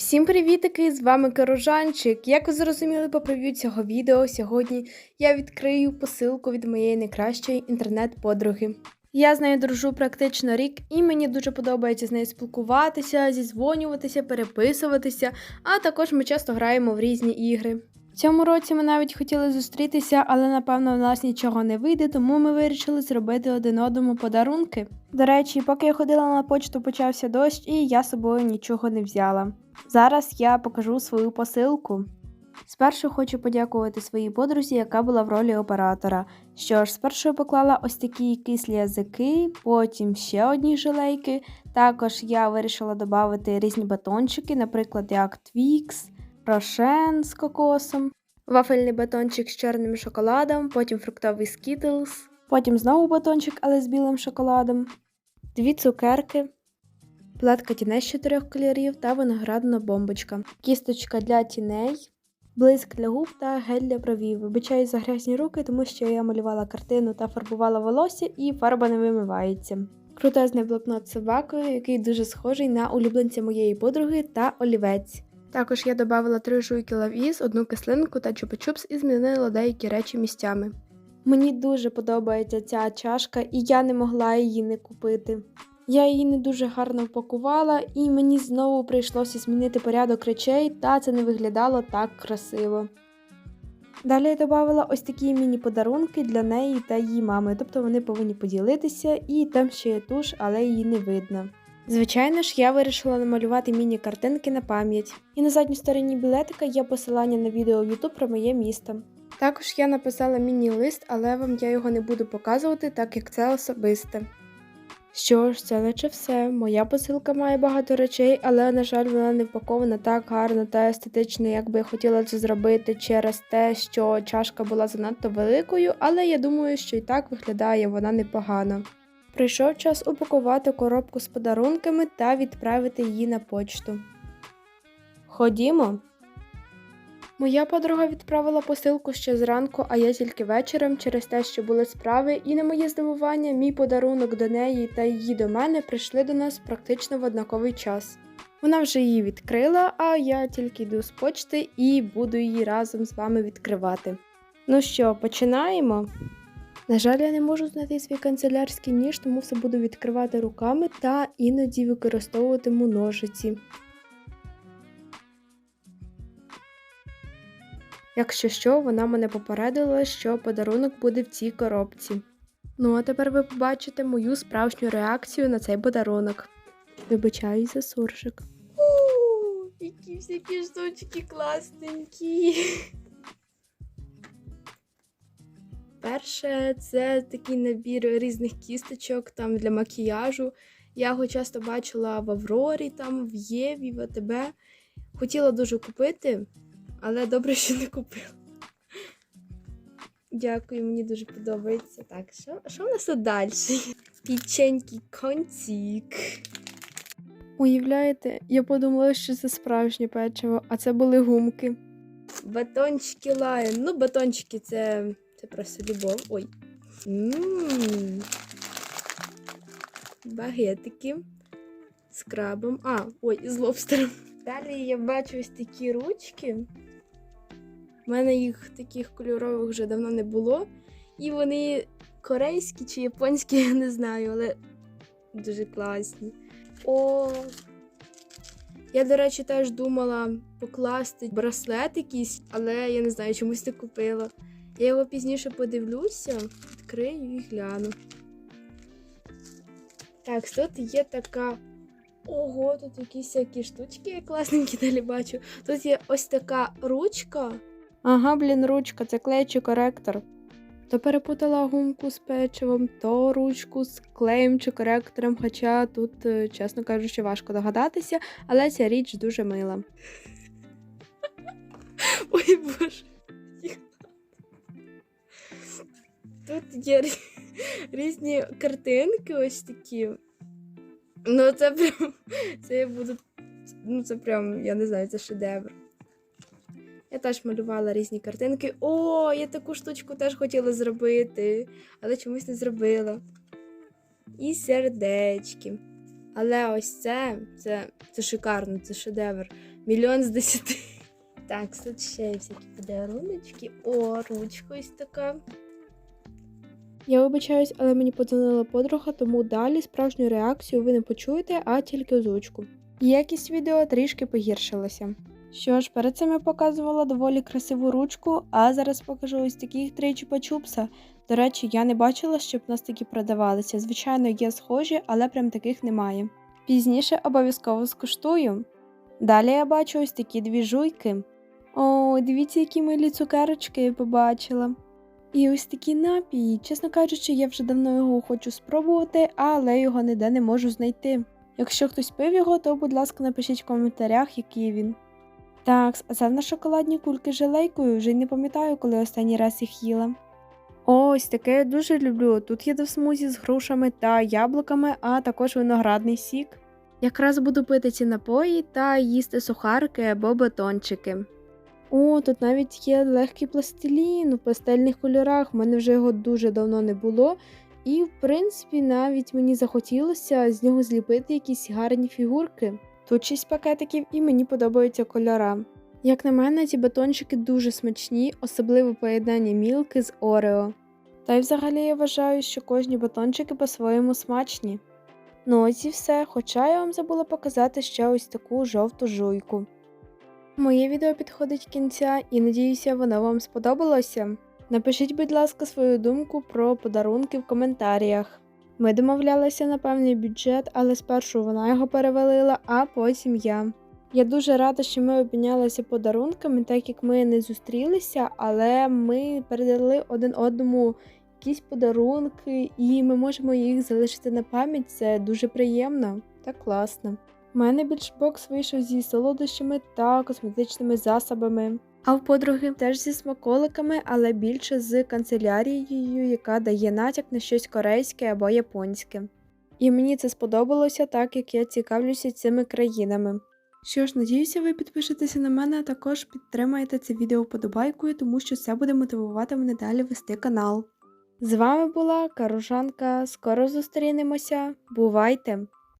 Всім привітики! З вами Корожанчик. Як ви зрозуміли по прев'ю цього відео, сьогодні я відкрию посилку від моєї найкращої інтернет-подруги. Я з нею дружу практично рік, і мені дуже подобається з нею спілкуватися, зізвонюватися, переписуватися, а також ми часто граємо в різні ігри. В цьому році ми навіть хотіли зустрітися, але напевно в нас нічого не вийде, тому ми вирішили зробити один одному подарунки. До речі, поки я ходила на почту, почався дощ, і я з собою нічого не взяла. Зараз я покажу свою посилку. Спершу хочу подякувати своїй подрузі, яка була в ролі оператора. Що ж, спершу я поклала ось такі кислі язики, потім ще одні жилейки. Також я вирішила додати різні батончики, наприклад, як Twix, Рошен з кокосом, вафельний батончик з чорним шоколадом, потім фруктовий Skittles, потім знову батончик, але з білим шоколадом, дві цукерки, платка тіней з чотирьох кольорів та виноградна бомбочка, кісточка для тіней, блиск для губ та гель для бровів. Вибачаю за грязні руки, тому що я малювала картину та фарбувала волосся, і фарба не вимивається. Крутезний блокнот з собакою, який дуже схожий на улюбленця моєї подруги та олівець. Також я додавала три жуйки лавіз, одну кислинку та чупа-чупс і змінила деякі речі місцями. Мені дуже подобається ця чашка, і я не могла її не купити. Я її не дуже гарно впакувала, і мені знову прийшлося змінити порядок речей, та це не виглядало так красиво. Далі я додавала ось такі міні-подарунки для неї та її мами, тобто вони повинні поділитися, і там ще є туш, але її не видно. Звичайно ж, я вирішила намалювати міні-картинки на пам'ять. І на задній стороні білетика є посилання на відео в YouTube про моє місто. Також я написала міні-лист, але вам я його не буду показувати, так як це особисте. Що ж, це наче все. Моя посилка має багато речей, але, на жаль, вона не впакована так гарно та естетично, як би я хотіла це зробити через те, що чашка була занадто великою, але я думаю, що і так виглядає вона непогано. Прийшов час упакувати коробку з подарунками та відправити її на почту. Ходімо. Моя подруга відправила посилку ще зранку, а я тільки вечором через те, що були справи, і на моє здивування, мій подарунок до неї та її до мене прийшли до нас практично в однаковий час. Вона вже її відкрила, а я тільки йду з почти і буду її разом з вами відкривати. Ну що, починаємо? На жаль, я не можу знайти свій канцелярський ніж, тому все буду відкривати руками та іноді використовуватиму ножиці. Якщо що, вона мене попередила, що подарунок буде в цій коробці. Ну а тепер ви побачите мою справжню реакцію на цей подарунок. Вибачаюсь за суржик. Які всякі штучки класненькі. Перше, це такий набір різних кісточок там для макіяжу. Я його часто бачила в Аврорі, там, в Єві, в АТБ. Хотіла дуже купити, але добре, що не купила. Дякую, мені дуже подобається. Так, що, що в нас тут далі? Піченький концік. Уявляєте, я подумала, що це справжнє печиво, а це були гумки. Батончики лайн. Ну, батончики це, це просто любов. Ой. Ммм. Багетики з крабом. А, ой, і з лобстером. Далі я бачу ось такі ручки. У мене їх таких кольорових вже давно не було. І вони корейські чи японські, я не знаю, але дуже класні. О! Я, до речі, теж думала покласти браслет якийсь, але я не знаю, чомусь не купила. Я його пізніше подивлюся, відкрию і гляну. Так, тут є така. Ого, тут якісь всякі штучки класненькі далі бачу. Тут є ось така ручка. Ага, блін, ручка, це клеючий коректор. То перепутала гумку з печивом, то ручку з клеєм чи коректором, хоча тут, е, чесно кажучи, важко догадатися, але ця річ дуже мила. Ой боже. Тут є різні картинки ось такі. Ну, це прям. Це я буду. Ну, це прям, я не знаю, це шедевр. Я теж малювала різні картинки. О, я таку штучку теж хотіла зробити, але чомусь не зробила. І сердечки. Але ось це, це, це шикарно, це шедевр. мільйон з десяти. Так, тут ще всякі подаруночки. О, ручка ось така. Я вибачаюсь, але мені подзвонила подруга, тому далі справжню реакцію ви не почуєте, а тільки озвучку. Якість відео трішки погіршилася. Що ж, перед цим я показувала доволі красиву ручку, а зараз покажу ось таких три чупа-чупса. До речі, я не бачила, щоб нас такі продавалися. Звичайно, є схожі, але прям таких немає. Пізніше обов'язково скуштую. Далі я бачу ось такі дві жуйки. О, дивіться, які милі цукерочки я побачила. І ось такі напії. Чесно кажучи, я вже давно його хочу спробувати, але його ніде не можу знайти. Якщо хтось пив його, то будь ласка, напишіть в коментарях, який він. Так, а це в нас шоколадні кульки з желейкою, вже й не пам'ятаю, коли останній раз їх їла. Ось таке я дуже люблю. Тут є до смузі з грушами та яблуками, а також виноградний сік. Якраз буду пити ці напої та їсти сухарики або батончики. О, тут навіть є легкий пластилін у пастельних кольорах. У мене вже його дуже давно не було. І, в принципі, навіть мені захотілося з нього зліпити якісь гарні фігурки. Тут шість пакетиків і мені подобаються кольора. Як на мене, ці батончики дуже смачні, особливо поєднання мілки з Орео. Та й взагалі я вважаю, що кожні батончики по-своєму смачні. Ну ось і все, хоча я вам забула показати ще ось таку жовту жуйку. Моє відео підходить кінця і надіюся, воно вам сподобалося. Напишіть, будь ласка, свою думку про подарунки в коментарях. Ми домовлялися на певний бюджет, але спершу вона його перевалила, а потім я. Я дуже рада, що ми обмінялися подарунками, так як ми не зустрілися, але ми передали один одному якісь подарунки, і ми можемо їх залишити на пам'ять. Це дуже приємно та класно. У мене більшбокс вийшов зі солодощами та косметичними засобами. А в подруги теж зі смаколиками, але більше з канцелярією, яка дає натяк на щось корейське або японське. І мені це сподобалося, так як я цікавлюся цими країнами. Що ж, надіюся, ви підпишетеся на мене, а також підтримаєте це відео вподобайкою, тому що це буде мотивувати мене далі вести канал. З вами була Каружанка. Скоро зустрінемося. Бувайте!